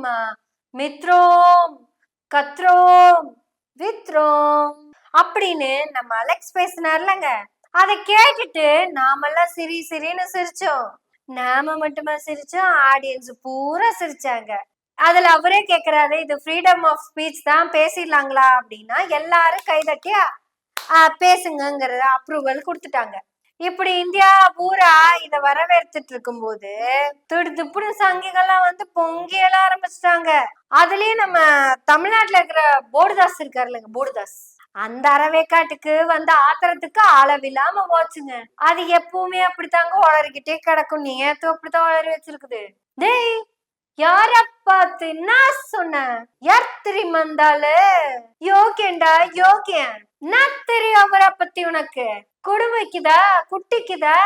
தெரியுமா மித்ரோம் கத்ரோம் வித்ரோம் அப்படின்னு நம்ம அலெக்ஸ் பேசினார்லங்க அதை கேட்டுட்டு நாமெல்லாம் சிரி சிரின்னு சிரிச்சோம். நாம மட்டுமா சிரிச்சோம்? ஆடியன்ஸ் பூரா சிரிச்சாங்க. அதுல அவரே கேக்குறாரு இது ஃப்ரீடம் ஆஃப் ஸ்பீச் தான் பேசிடலாங்களா? அப்படின்னா எல்லாரும் கைதட்டி ஆ, அப்ரூவல் கொடுத்துட்டாங்க. இப்படி இந்தியா பூரா இத வரவேற்றுட்டு இருக்கும்போது திடு திப்புடு சங்கிகள்லாம் வந்து பொங்கி எழ ஆரம்பிச்சிட்டாங்க. அதுலயும் நம்ம தமிழ்நாட்டுல இருக்கிற போடுதாஸ் இருக்காருல்லங்க போடுதாஸ். அந்த அறவேக்காட்டுக்கு வந்த ஆத்திரத்துக்கு அளவில்லாம போச்சுங்க. அது எப்பவுமே அப்படித்தாங்க உளறிக்கிட்டே கிடக்கும். நேத்து அப்படித்தான் உளறி வச்சிருக்குது? டேய் யார பார்த்து நான் சொன்னேன் யார் திரும்பி வந்தாலு யோகேண்டா யோகியன். நான் தெரியும் அவரை பத்தி உனக்கு. குடுமைக்குதா? குட்டிக்குதா?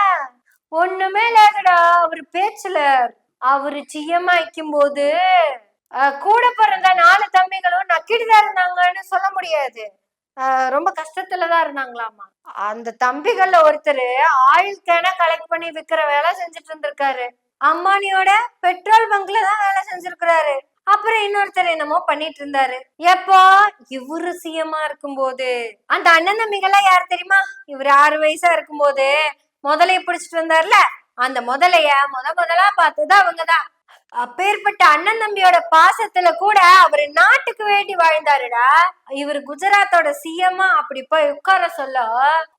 ஒண்ணுமே இல்லடா அவர் பேச்சுல அவரு சிஎம்மாய்க்கும் போது கூட பிறந்த நாலு தம்பிகளும் நக்கிட்டுதான் இருந்தாங்கன்னு சொல்ல முடியாது. ரொம்ப கஷ்டத்துலதான் இருந்தாங்களாமா. அந்த தம்பிகள்ல ஒருத்தர் ஆயில் கேன கலெக்ட் பண்ணி விக்கிற வேலை செஞ்சுட்டு இருந்திருக்காரு. அம்மானியோட பெட்ரோல் பங்க்ல தான் வேலை செஞ்சிருக்கிறாரு. அப்புறம் இன்னொருத்தர் என்னமோ பண்ணிட்டு இருந்தாரு எப்போ? இவரு சிஎம்மா இருக்கும்போது. அந்த அண்ணன் தம்பிகள்லாம் யார் தெரியுமா? இவர் ஆறு வயசா இருக்கும்போது முதலைய பிடிச்சிட்டு வந்தார்ல? அந்த முதலைய முத முதலா பார்த்தது அவங்கதான். அப்பேற்பட்ட அண்ணன் தம்பியோட பாசத்துல கூட அவரு நாட்டுக்கு வேண்டி வாழ்ந்தாருடா. இவர் குஜராத்தோட சிஎம்மா அப்படி போய் உட்கார சொல்ல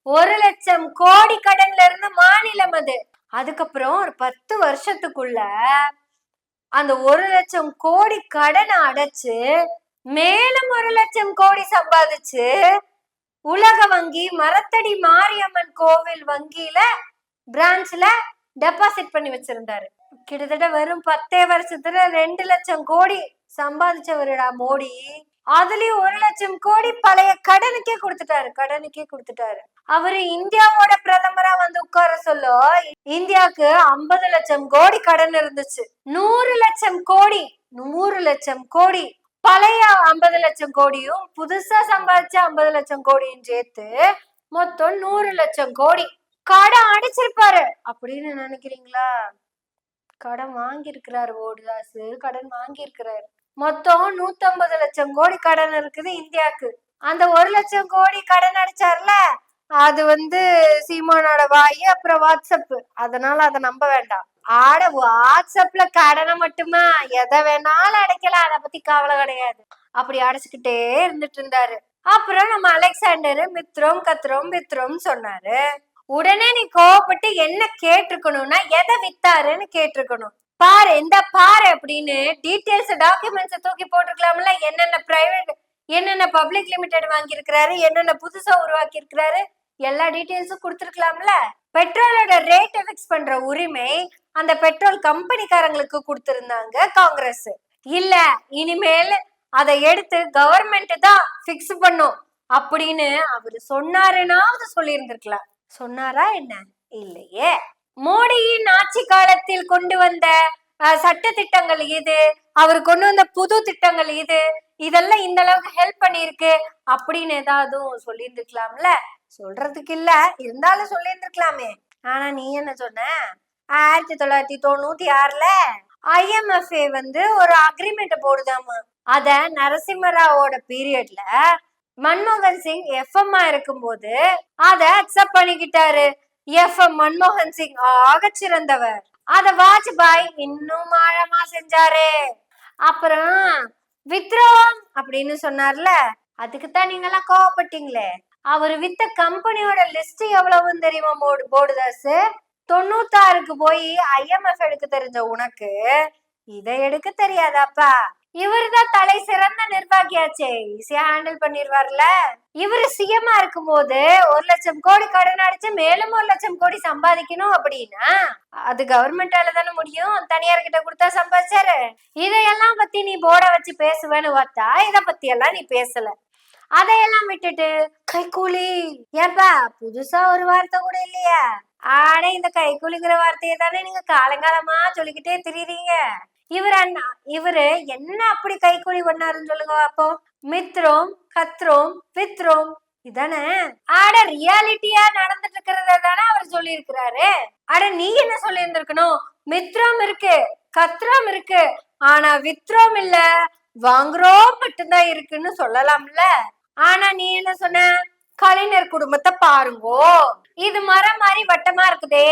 ஒரு லட்சம் கோடி கடன்ல இருந்து மாநிலம் அது. அதுக்கப்புறம் ஒரு பத்து வருஷத்துக்குள்ள அந்த ஒரு லட்சம் கோடி கடனை அடைச்சு மேலும் ஒரு லட்சம் கோடி சம்பாதிச்சு உலக வங்கி மரத்தடி மாரியம்மன் கோவில் வங்கியில பிரான்ச்ல டெபாசிட் பண்ணி வச்சிருந்தாரு. கிட்டத்தட்ட வெறும் பத்தே வருஷத்துல ரெண்டு லட்சம் கோடி சம்பாதிச்சவருடா மோடி. அதுலயும் ஒரு லட்சம் கோடி பழைய கடனுக்கே கொடுத்துட்டாரு கடனுக்கே கொடுத்துட்டாரு. அவரு இந்தியாவோட பிரதமரா வந்து உட்கார சொல்ல இந்தியாவுக்கு ஐம்பது லட்சம் கோடி கடன் இருந்துச்சு. நூறு லட்சம் கோடி நூறு லட்சம் கோடி பழைய ஐம்பது லட்சம் கோடியும் புதுசா சம்பாதிச்ச ஐம்பது லட்சம் கோடியும் சேர்த்து மொத்தம் நூறு லட்சம் கோடி. கடன் அடைச்சிருப்பாரு. அப்படின்னு நினைக்கிறீங்களா? கடன் வாங்கி இருக்கிறாரு ஓடுதாசு. கடன் வாங்கி இருக்கிறாரு மொத்தம் நூத்தம்பது லட்சம் கோடி கடன் இருக்குது இந்தியாவுக்கு அந்த ஒரு லட்சம் கோடி கடன் அடிச்சார்ல? அது வந்து சீமானோட வாய் அப்புறம் வாட்ஸ்அப். அதனால அதை நம்ப வேண்டாம். ஆட வாட்ஸ்அப்ல கடனை மட்டுமா? எதை வேணாலும் அடைக்கலாம். அதை பத்தி கவலை கிடையாது. அப்படி அடைச்சுக்கிட்டே இருந்துட்டு இருந்தாரு. அப்புறம் நம்ம அலெக்சாண்டர் மித்ரோம் கத்ரோம் மித்ரோம் சொன்னாரு. உடனே நீ கோவப்பட்டு என்ன கேட்டிருக்கணும்னா எதை வித்தாருன்னு கேட்டிருக்கணும். பாரு இந்த பாரு அப்படின்னு டீட்டெயில்ஸ் டாக்குமெண்ட்ஸ் தூக்கி போட்டிருக்கலாம்ல. என்னென்ன பிரைவேட் என்னென்ன பப்ளிக் லிமிடெட் வாங்கியிருக்கிறாரு என்னென்ன புதுசா உருவாக்கி இருக்கிறாரு எல்லா டீட்டெயில்ஸும் கொடுத்துருக்கலாம்ல. பெட்ரோலோட ரேட்டை ஃபிக்ஸ் பண்ற உரிமை அந்த பெட்ரோல் கம்பெனிக்காரங்களுக்கு கொடுத்துருந்தாங்க காங்கிரஸ். இல்ல இனிமேல் அதை எடுத்து கவர்மெண்ட் தான் ஃபிக்ஸ் பண்ணும் அப்படின்னு அவர் சொன்னாருன்னாவது சொல்லியிருந்திருக்கலாம். சொன்னாரா என்ன? இல்லையே. மோடியின் ஆட்சி காலத்தில் கொண்டு வந்த சட்ட திட்டங்கள் இது அவர் கொண்டு வந்த புது திட்டங்கள் இது இதெல்லாம் இந்த அளவுக்கு ஹெல்ப் பண்ணிருக்கு அப்படின்னு ஏதாவது சொல்லியிருந்துக்கலாம்ல சொல்றதுக்கு இல்ல இருந்தாலும் சொல்லியிருந்துருக்கலாமே. ஆனா நீ என்ன சொன்ன? ஆயிரத்தி தொள்ளாயிரத்தி தொண்ணூத்தி ஆறுல ஐஎம்எஃப்ஏ வந்து ஒரு அக்ரிமெண்ட் போடுதாமா? அத நரசிம்மராவோட பீரியட்ல மன்மோகன் சிங் எஃப்எம்ஆ இருக்கும்போது அத அக்செப்ட் பண்ணிக்கிட்டாரு. எஃப் எம் மன்மோகன் சிங் ஆகச்சிறந்தவர் அத வாஜ்பாய் இன்னும் ஆழமா செஞ்சாரு. அப்புறம் வித்ரோம் அப்படின்னு சொன்னார்ல அதுக்குத்தான் நீங்க எல்லாம் கோவப்பட்டீங்களே. அவர் வித்த கம்பெனியோட லிஸ்ட் எவ்வளவுன்னு தெரியுமா போடு போடுதாஸ் தொண்ணூத்தாறுக்கு போய் ஐஎம்எஃப் எடுக்க தெரிஞ்ச உனக்கு இதை எடுக்க தெரியாதாப்பா? இவருதான் தலை சிறந்த நிர்வாகியாச்சே. ஈஸியா ஹேண்டில் பண்ணிடுவார்ல இவரு சிஎம்மா இருக்கும்போது ஒரு லட்சம் கோடி கடன் அடிச்சு மேலும் ஒரு லட்சம் கோடி சம்பாதிக்கணும் அப்படின்னா அது கவர்மெண்டால தானே முடியும். தனியார் கிட்ட கொடுத்தா சம்பாதிச்சாரு. இதையெல்லாம் பத்தி நீ போர்டை வச்சு பேசுவேன்னு பார்த்தா இத பத்தி எல்லாம் நீ பேசல. அதையெல்லாம் விட்டுட்டு கைக்கூலி ஏன்பா புதுசா ஒரு வார்த்தை கூட இல்லையா? ஆடே இந்த கைக்கூலிங்கிற வார்த்தையை தானே நீங்க காலங்காலமா சொல்லிக்கிட்டே திரியுறீங்க. இவர் அண்ணா இவரு என்ன அப்படி கைக்கூலி பண்ணாருன்னு சொல்லுங்க அப்போ மித்ரோம் கத்ரோம் பித்ரோம் இதானே? ஆட ரியாலிட்டியா நடந்துட்டு இருக்கிறத தானே அவர் சொல்லி இருக்கிறாரு அட நீ என்ன சொல்லி இருந்திருக்கணும் மித்ரம் இருக்கு கத்ரோம் இருக்கு. ஆனா வித்ரோம் இல்ல. வாங்குறோம் மட்டும்தான் இருக்குன்னு சொல்லலாம்ல. ஆனா நீ என்ன சொன்ன? கலைஞர் குடும்பத்தை பாருங்கோ. இது மரம் மாதிரி வட்டமா இருக்குதே.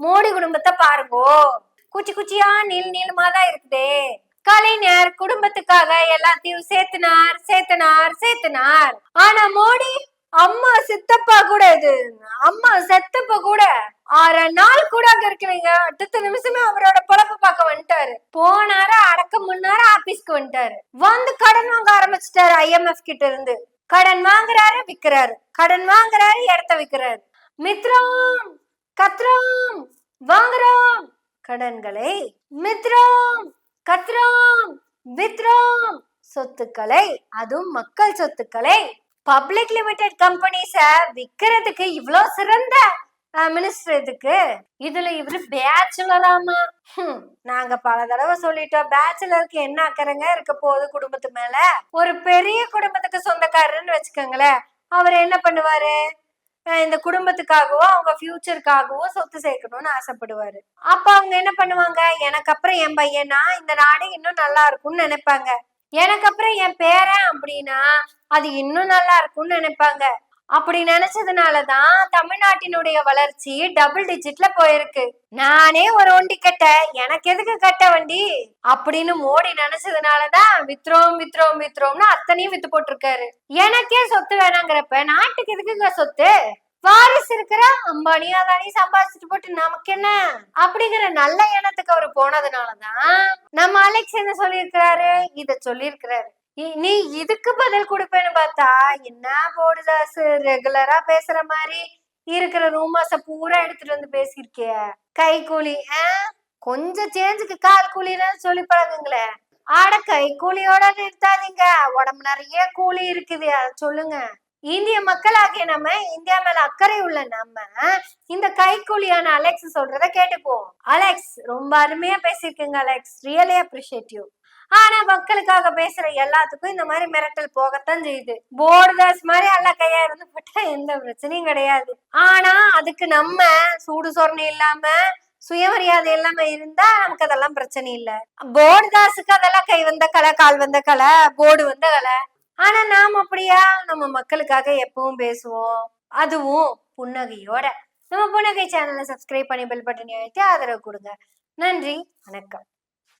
மோடி குடும்பத்தை பாருங்கோ. குச்சி குச்சியா நீள் நீளமா தான் இருக்குதே கலைஞர் குடும்பத்துக்காக எல்லாத்தையும் சேர்த்துனார் சேர்த்தனார் சேர்த்தனார். ஆனா மோடி அம்மா சித்தப்பா கூட இது அம்மா செத்தப்ப கூட ஆறு நாள் கூட அங்க இருக்கிறீங்க அடுத்த நிமிஷமே அவரோட பொழப்பு பார்க்க வந்துட்டாரு. போனாரு அடக்க முன்னாரு ஆபீஸ்க்கு வந்துட்டாரு. வந்து கடன் வாங்க ஆரம்பிச்சிட்டாரு ஐஎம்எஃப் கிட்ட இருந்து. கடன் வாங்குறாரு விக்கிறாரு. கடன் வாங்குறாரு இடத்த விக்கிறாரு. மித்ரம் கத்ரம் வாங்குறோம். கடன்களை மித்ரம் கத்ரோம் வித்ரம். சொத்துக்களை அதுவும் மக்கள் சொத்துக்களை. பப்ளிக் லிமிடெட் கம்பெனிஸ விக்கிறதுக்கு இவ்வளோ சிறந்த மினிஸ்டர் இதுக்கு இதுல இவரு பேச்சுலராமா நாங்க பல தடவை சொல்லிட்டோம் பேச்சுலருக்கு என்ன அக்கறைங்க இருக்க போகுது குடும்பத்து மேல? ஒரு பெரிய குடும்பத்துக்கு சொந்தக்காரர்னு வச்சுக்கோங்களேன் அவர் என்ன பண்ணுவாரு? இந்த குடும்பத்துக்காகவோ அவங்க ஃபியூச்சருக்காகவோ சொத்து சேர்க்கணும்னு ஆசைப்படுவாரு. அப்ப அவங்க என்ன பண்ணுவாங்க? எனக்கு அப்புறம் என் பையனா? இந்த நாடு இன்னும் நல்லா இருக்கும்னு நினைப்பாங்க. எனக்கு அப்புறம் என் பேரன் அப்படின்னா அது இன்னும் நல்லா இருக்கும்னு நினைப்பாங்க. அப்படி நினைச்சதுனாலதான் தமிழ்நாட்டினுடைய வளர்ச்சி டபுள் டிஜிட்ல போயிருக்கு. நானே ஒரு ஒண்டி கட்ட எனக்கு எதுக்கு கட்ட வண்டி? அப்படின்னு மோடி நினைச்சதுனாலதான் வித்ரோம் வித்ரோம் வித்ரோம்னு அத்தனையும் வித்து போட்டிருக்காரு. எனக்கே சொத்து வேணாங்கிறப்ப நாட்டுக்கு எதுக்குங்க சொத்து? வாரிசு இருக்கிற அம்பானி அதானி சம்பாதிச்சுட்டு போட்டு நமக்கு என்ன? அப்படிங்கிற நல்ல எண்ணத்துக்கு அவர் போனதுனாலதான் நம்ம அலெக்ஸ் என்ன சொல்லியிருக்கிறாரு? இத சொல்லியிருக்கிறாரு. நீ இதுக்கு பதில் கொடுப்பேன்னு பார்த்தா என்ன போடுதாசு ரெகுலரா பேசுற மாதிரி இருக்கிற ரூமாஸ பூரா எடுத்துட்டு வந்து பேசியிருக்கிய கை கூலி கொஞ்சம் சேஞ்சுக்கு கால் கூலின்னு சொல்லி பழகுங்களேன் ஆட கை கூலியோட நிறுத்தாதீங்க. உடம்பு நிறைய கூலி இருக்குது. சொல்லுங்க. இந்திய மக்களாகிய நம்ம இந்தியா மேல அக்கறை உள்ள நம்ம இந்த கைக்கூலியான அலெக்ஸ் சொல்றத கேட்டுப்போம். அலெக்ஸ் ரொம்ப அருமையா பேசியிருக்கீங்க அலெக்ஸ். ரியலி அப்ரிஷியேட் யூ ஆனா மக்களுக்காக பேசுற எல்லாத்துக்கும் இந்த மாதிரி மிரட்டல் போகத்தான் செய்யுது. போர்டர்ஸ் மாதிரி எல்லாம் கையா இருந்து போட்டா எந்த பிரச்சனையும் கிடையாது. ஆனா அதுக்கு நம்ம சூடு சொரணை இல்லாம சுயமரியாதை இல்லாம இருந்தா நமக்கு அதெல்லாம் பிரச்சனை இல்ல. போர்டுதாஸுக்கு அதெல்லாம் கை வந்த கலை கால் வந்த கலை போர்டு வந்த கலை. ஆனா நாம் அப்படியா? நம்ம மக்களுக்காக எப்பவும் பேசுவோம். அதுவும் புன்னகையோட. நம்ம புன்னகை சேனலை சப்ஸ்கிரைப் பண்ணி பெல் பட்டனை அழுத்தி ஆதரவு கொடுங்க. நன்றி வணக்கம்.